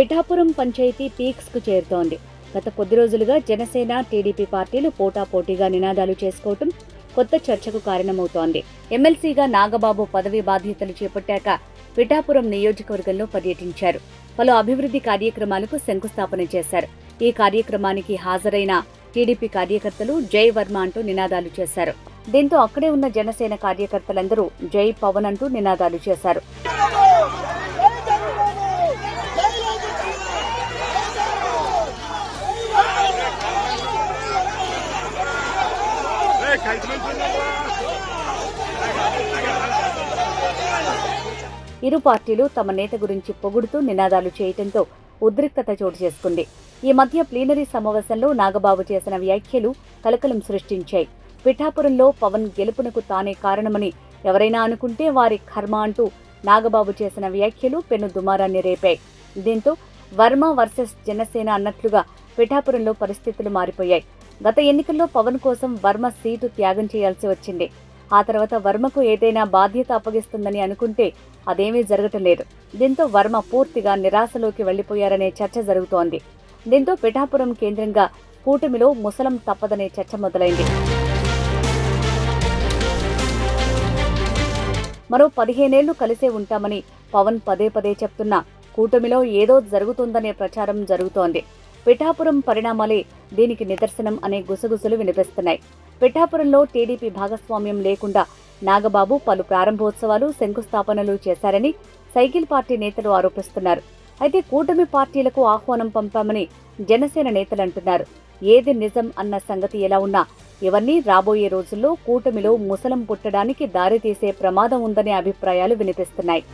పిఠాపురం పంచాయతీ పీక్స్కు చేరుతోంది. గత కొద్ది రోజులుగా జనసేన టీడీపీ పార్టీలు పోటాపోటీగా నినాదాలు చేసుకోవటం కొత్త చర్చకు కారణమవుతోంది. ఎమ్మెల్సీగా నాగబాబు పదవి బాధ్యతలు చేపట్టాక పిఠాపురం నియోజకవర్గంలో పర్యటించారు. పలు అభివృద్ధి కార్యక్రమాలకు శంకుస్థాపన చేశారు. ఈ కార్యక్రమానికి హాజరైన టీడీపీ కార్యకర్తలు జై వర్మ అంటూ నినాదాలు చేశారు. దీంతో అక్కడే ఉన్న జనసేన కార్యకర్తలందరూ జై పవన్ అంటూ నినాదాలు చేశారు. ఇరు పార్టీలు తమ నేత గురించి పొగుడుతూ నినాదాలు చేయటంతో ఉద్రిక్తత చోటు చేసుకుంది. ఈ మధ్య ప్లీనరీ సమావేశంలో నాగబాబు చేసిన వ్యాఖ్యలు కలకలం సృష్టించాయి. పిఠాపురంలో పవన్ గెలుపునకు తానే కారణమని ఎవరైనా అనుకుంటే వారి కర్మ అంటూ నాగబాబు చేసిన వ్యాఖ్యలు పెను దుమారాన్ని రేపాయి. దీంతో వర్మ వర్సెస్ జనసేన అన్నట్లుగా పిఠాపురంలో పరిస్థితులు మారిపోయాయి. గత ఎన్నికల్లో పవన్ కోసం వర్మ సీటు త్యాగం చేయాల్సి వచ్చింది. ఆ తర్వాత వర్మకు ఏదైనా బాధ్యత అప్పగిస్తుందని అనుకుంటే అదేమీ జరగటం లేదు. దీంతో వర్మ పూర్తిగా నిరాశలోకి వెళ్ళిపోయారనే చర్చ జరుగుతోంది. దీంతో పిఠాపురం కేంద్రంగా కూటమిలో ముసలం తప్పదనే చర్చ మొదలైంది. మరో పదిహేనేళ్ళు కలిసే ఉంటామని పవన్ పదే పదే చెప్తున్నా కూటమిలో ఏదో జరుగుతుందనే ప్రచారం జరుగుతోంది. పిఠాపురం పరిణామాలే దీనికి నిదర్శనం అనే గుసగుసలు వినిపిస్తున్నాయి. పిఠాపురంలో టీడీపీ భాగస్వామ్యం లేకుండా నాగబాబు పలు ప్రారంభోత్సవాలు శంకుస్థాపనలు చేశారని సైకిల్ పార్టీ నేతలు ఆరోపిస్తున్నారు. అయితే కూటమి పార్టీలకు ఆహ్వానం పంపామని జనసేన నేతలు అంటున్నారు. ఏది నిజం అన్న సంగతి ఎలా ఉన్నా ఇవన్నీ రాబోయే రోజుల్లో కూటమిలో ముసలం పుట్టడానికి దారితీసే ప్రమాదం ఉందనే అభిప్రాయాలు వినిపిస్తున్నాయి.